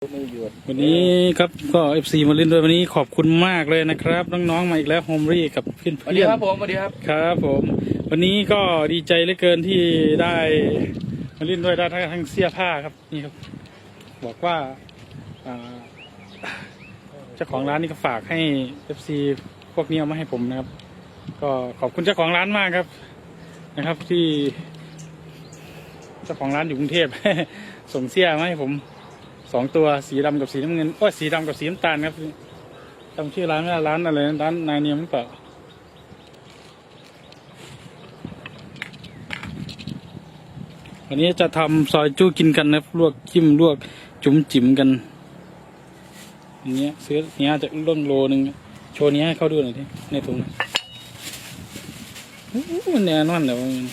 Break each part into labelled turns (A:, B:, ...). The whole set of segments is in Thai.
A: ไม่หยุด
B: วันนี้ครับก็เอฟซีมาเล่นด้วยวันนี้ขอบคุณมากเลยนะครับน้องๆมาอีกแล้วโฮมรี่กับเพื่อน
A: สวัสดี
B: เพื่อน
A: ครับผมสวัสดีครับ
B: ครับผม วันนี้ก็ดีใจเหลือเกินที่ได้มาเล่นด้วยได้ทั้งทั้งเสื้อผ้าครับนี่ครับ บอกว่าอ่าเจ้าของร้านนี่ก็ฝากให้เอฟซีพวกนี้เอามาให้ผมนะครับ ก็ขอบคุณเจ้าของร้านมากครับนะครับที่ เจ้าของร้านอยู่กรุงเทพส่งเสื้อมาให้ผม สองตัวสีดำกับสีน้ำเงินโอ้สีดำกับสีน้ำตาลครับจำชื่อร้านไม่ได้ร้านอะไรร้านนายเนียมหรือเปล่าวันนี้จะทำซอยจู้กินกันนะครับลวกจิ้มลวกจุ๋มจิ๋มกันอย่างเงี้ยซื้อเนี้ยจะร่นโลนึงโชว์เนี้ยให้เขาดูหน่อยทีในถุงมันแน่นอนแต่ว่ามัน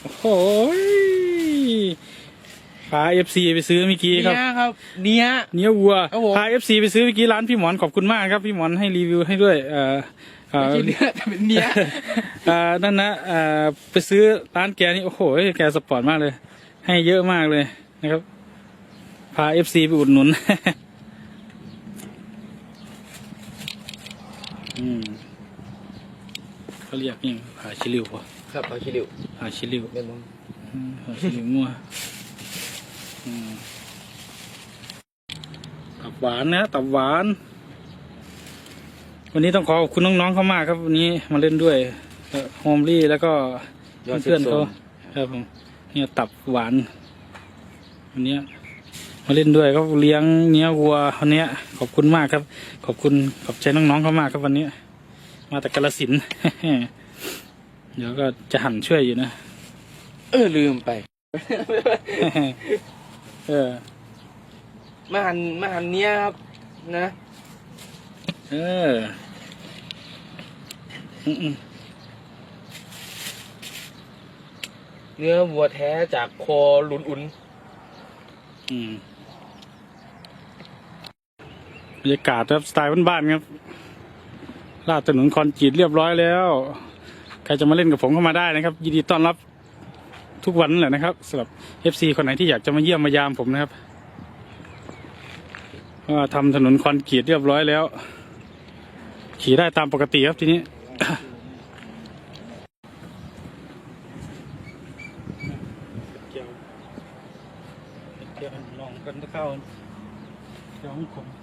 B: โอ้โห พาเอฟซีไปซื้อเมื่อกี้ครับ
A: เนี่ยครับ เนี่ย
B: เนื้อวัว
A: ครับผม
B: พาเอฟซีไปซื้อเมื่อกี้ร้านพี่หมอนขอบคุณมากครับพี่หมอนให้รีวิวให้ด้วยเอ่อเอ่อ
A: ไม่ใช่เนื้อแต่เป็นเนี้ย
B: อ่านั่นนะอ่าไปซื้อร้านแกนี่โอ้โหแกสปอร์ตมากเลย ให้เยอะมากเลยนะครับ พาเอฟซีไปอุดหนุน อืมเขาเรียกนี่ผาชิลิวปะ
A: ครับเอาชิลิว
B: ผาชิลิว
A: เดี๋ยวผม
B: อืมผาชิลิวมั่วอืม ตับหวานนะตับหวาน วันนี้ต้องขอขอบคุณน้องๆเขามากครับ วันนี้มาเล่นด้วยโฮมลี่แล้วก็
A: ยอด
B: เพื่อนๆ
A: สุ
B: เขา
A: ด
B: ครับผมเนี่ยตับหวานวันเนี้ยมาเล่นด้วยก็เลี้ยงเนื้อวัววันเนี้ยขอบคุณมากครับ ขอบคุณขอบใจน้องๆเขามากครับวันนี้ มาแต่กาลสินธุ์เดี๋ยวก็จะหั่นช่วยอยู่นะ
A: เออลืมไป
B: เออ
A: มาหันมาหันเนี้ยครับนะ
B: เอออืม
A: เนื้อวัวแท้จากคอหลุนอุ่น
B: ๆอืมบรรยากาศครับสไตล์บ้านๆครับลาดถนนคอนกรีตเรียบร้อยแล้ว ใครจะมาเล่นกับผมเข้ามาได้นะครับ ยินดีต้อนรับ ทุกวันแหละนะครับสำหรับ FC คนไหนที่อยากจะมาเยี่ยมมายามผมนะครับว่าทำถนนคอนกรีตเรียบร้อยแล้ว ขี่ได้ตามปกติครับทีนี้เกี่ยวเกี่ยวลองกันเข้าเกี่ยวของผม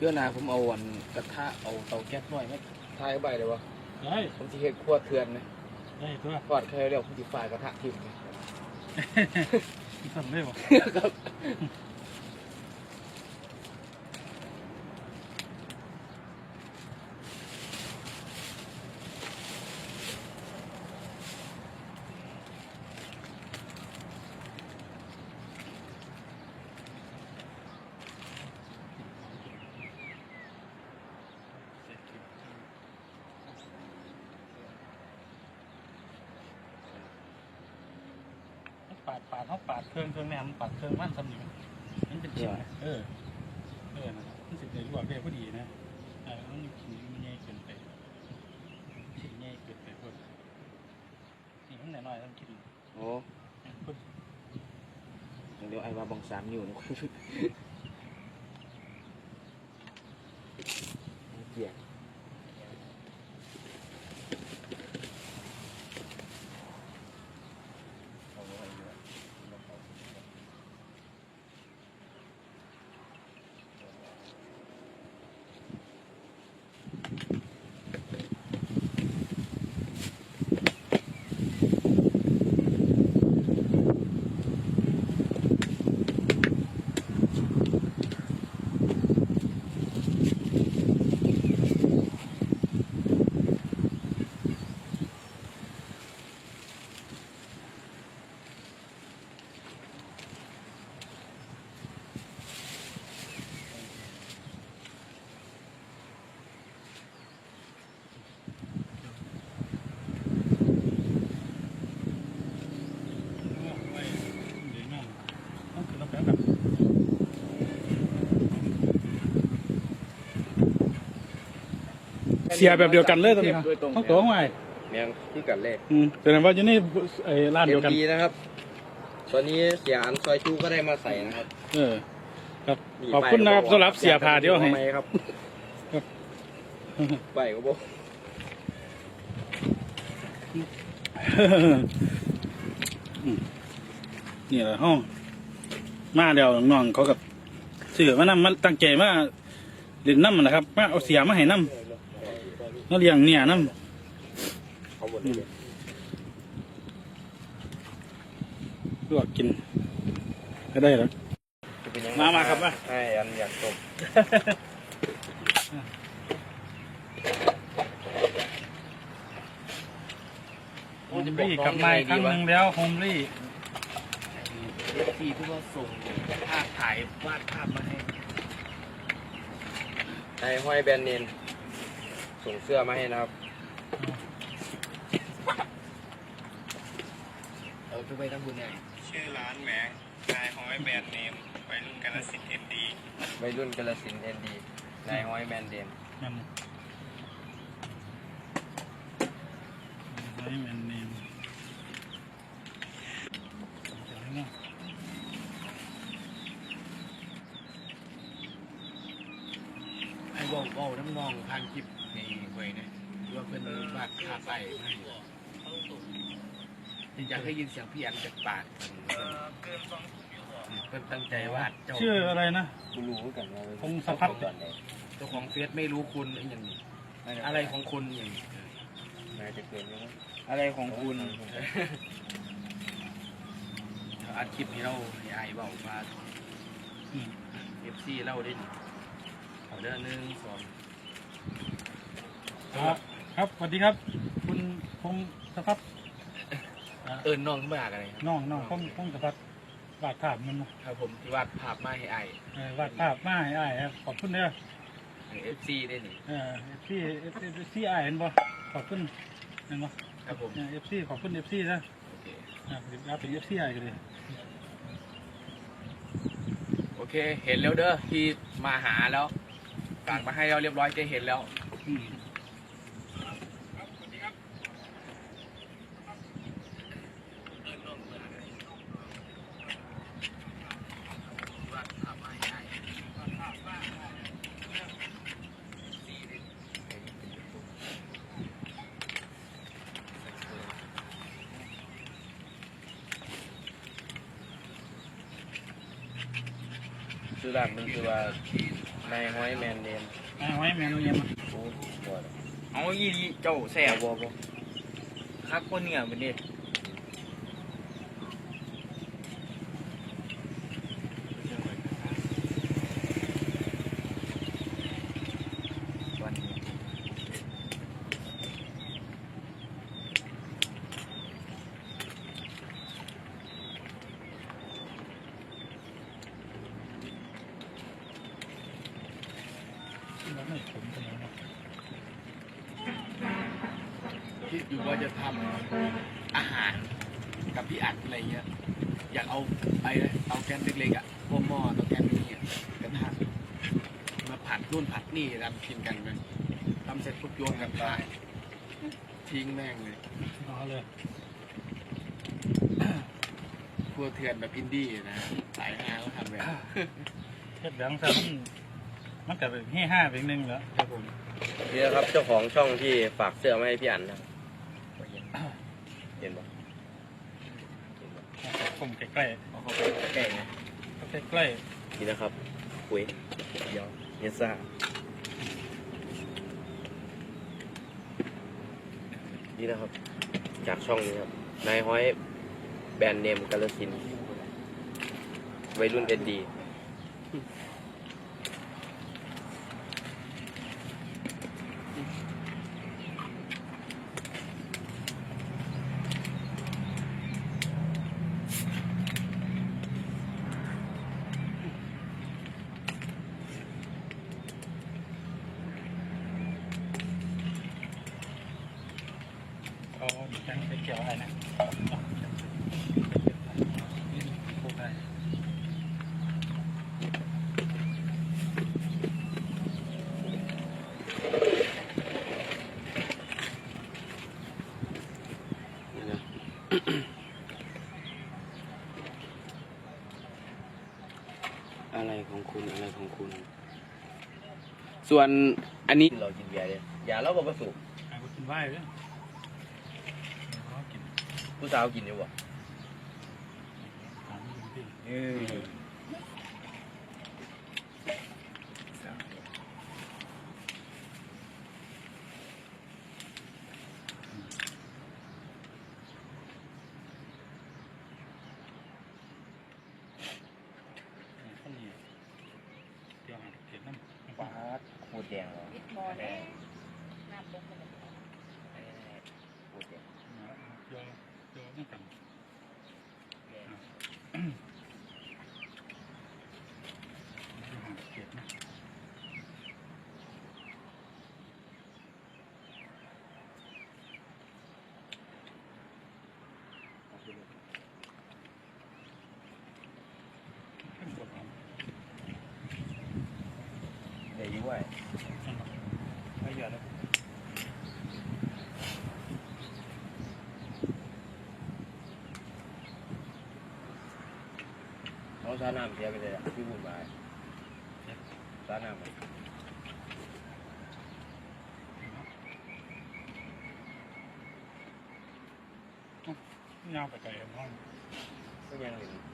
A: เพื่อหนาผมเอาวันกระทะเอาเตาแก๊สหน่อยไหมทายเข้าไปเลยวะ
B: ได้
A: ผมที่เฮ็ดขั้วเทือนนะ
B: ได้ตัว
A: ทอดแค่เรียวผมที่ฝ่ายกระทะทิ่ม
B: ทำได้ปะ
A: ครับ
B: ดปาดเขาปาดเครื่องเครื่องแหนมปาดเครื่องมันสำเนียงมันเป็นชิ้นนะเออ เออนะมันสิได้ลวกได้พอดีนะเออมันชิ้นมันใหญ่เกินไปชิ้นใหญ่เกินไปพวกนี่มันน้อยๆต้องกิน
A: โอ้
B: พวก
A: เดี๋ยวไอ้ว่าบองสามอยู่นะเกียร์
B: เเสียแบบเดียวกันเลยตอนนี้ครับ
C: โดยตรง
B: เขาตัวไง
C: แมงที่กันเลข
B: อืมแสดงว่าอยู่ในไอ้ร้าน
C: เอ็
B: เดียว
C: ม
B: กัน
C: ดีนะครับ ตอนนี้เสียอันซอยจูก็ได้มาใส่นะครับ
B: เออ ครับ ขอบคุณนะครับสำหรับเสียพาเดียวให้
C: ทำไมครับ
B: ครับ
C: ไปก็บอก
B: อืมนี่แหละห้องมาเดียวน้องๆเขากับเสือมานำมาตั้งใจมาเล่นน้ำนะครับมาเอาเสียมาให้น้ำ มาเลี้ยงเนี่ยน้
C: เอาหมดเลยำ
B: ลวกกิน ก็ได้แล้ว
C: จะเป็นยังไง
B: มามาครับมา
C: ให้อันอยากจบ
B: โฮมรี่กลับมาอีกครั้งหนึ่งแล้วโฮมรี่
C: เอฟซีที่ว่าส่งภาพถ่ายวาดภาพมาให้ในห้อยแบรนด์เนม ส่งเสื้อมาให้นะครับ เออไปไปทำบุญไง
D: ชื่อร้านแหมนายของไอ้แบรนด์เนมวัยรุ่นกาลสินธุ์เอ็มดี
C: วัยรุ่นกาลสินธุ์เอ็นดีในห้อยแบรนด์เนม
B: มันไม่แมนเนม
A: ไอ้บอกบอกน้ำนองทางคลิปในเว้ยเนี่ยว่า เป็นบาดขาใส่ให้อยากให้ยินเสียงพี่อันจากปากเพิ่นตั้งใจวาดเจ้า
B: ชื่ออะไรนะ
C: กูรู้เหมือนกันว่า
B: พงศพัฒน์
C: ก่อนเลย
A: เจ้าของเฟซไม่รู้คุณไอ้อย่างนี้อะไรของคุณอย่างนี้
C: น่าจะเกินแล้วมั้ง
A: อะไรของคุณอัดคลิปนี้เราให้ไอ้บอกว่า
B: อืม
A: เอฟซีเล่าได้เอาเดือนหนึ่งสอง
B: ครับ ครับสวัสดีครับ คุณพงศพัฒน์
A: เอิญน้องขึ้นมาอะไรครับ
B: น้องน้องพงพงศพัฒน์วาดภาพมันนะครับ
A: ผมที่วาดภาพมาให้ไอ้
B: เออวาดภาพมาให้อ้ายครับขอบคุณเด้อ
A: เอฟซีได้นี่
B: เออเอฟซีเอฟซีอ้ายเห็นบ่ขอบคุณเห็นบ่
A: ครับผม
B: เอฟซีขอบคุณเอฟซีนะ
A: โอเค
B: อ่าเป็นเป็นเอฟซีอ้ายกันเลย
A: โอเค เห็นแล้วเด้อที่มาหาแล้วฝากมาให้เราเรียบร้อยแกเห็นแล้ว
B: อื
C: อร้านมันคือว่าในห้อยแมนเดม
B: อ่าไว้แมนเนียม
C: โอ้ย
D: เอาอีเจ้าแสบ
C: บ่บ่
D: คักคนเนี่ยมันนี่
C: วัน
B: ไม่ผมเสมอนะ
A: คิดอยู่ว่าจะทำอาหารกับพี่อัดอะไรเงี้ย อยากเอาไอ้เตาแก๊สเล็กๆอะพวกหม้อเตาแก๊สนี่กระทะมาผัดนู่นผัดนี่ทำกินกันเลยทำเสร็จปุ๊บโยนกันทายทิ้งแม่งเลย
B: เอเลย
A: ครัวเถื่อนแบบอินดี้นะ สายฮาก็ทำแบบ
B: เฮ็ดแบงค์ซะ มันมันก็เป็นเฮ่ห้าเป็นหนึ่งแล้ว
A: ครับผม
C: นี่นะครับเจ้าของช่องที่ฝากเสื้อมาให้พี่อันนะครับเห็นบ่
B: ผมใกล้
A: เอาเข้าไปแก่ไง
B: ๆใกล้
C: นี่นะครับคุยเดี๋ยวเยซ่านี่นะครับ จากช่องนี้ครับนายห้อยแบรนด์เนมกาลสินธุ์วัยรุ่นเอ็นดี
B: ๆเอาจังไปเกี่ยวอะไรนะพูดได้
A: อะไรของคุณอะไรของคุณ ส่วนอันนี้
C: กินเรากินเบียร์เลยยาเราก็ประสูบ
B: ไอ้คนกินไหวเลยเขากิน
C: ผู้สาวกินอยู่บ่
B: ของกินที่
C: เออ
B: ข้าวเหนียวเดี๋ยวหาเก็บน้ำ
C: ปลาโคตร แดงเหรอ
E: ปิดบ่อแน่น้ำบกมันเลย
C: โคตรแดง
B: เดี๋ยวเดี๋ยวต้องกัน
C: แดง
B: หาเก็บนะ ขึ้นกดเอา
C: เดี๋ยวยิ้มไว้
B: ไม่เยอะแล้ว
C: เอาซาน้ำเสียไปเลยอะที่บุญบายซาน้ำไป
B: ยาวไปไกลห้อง
C: ก็ยังหนึ่ง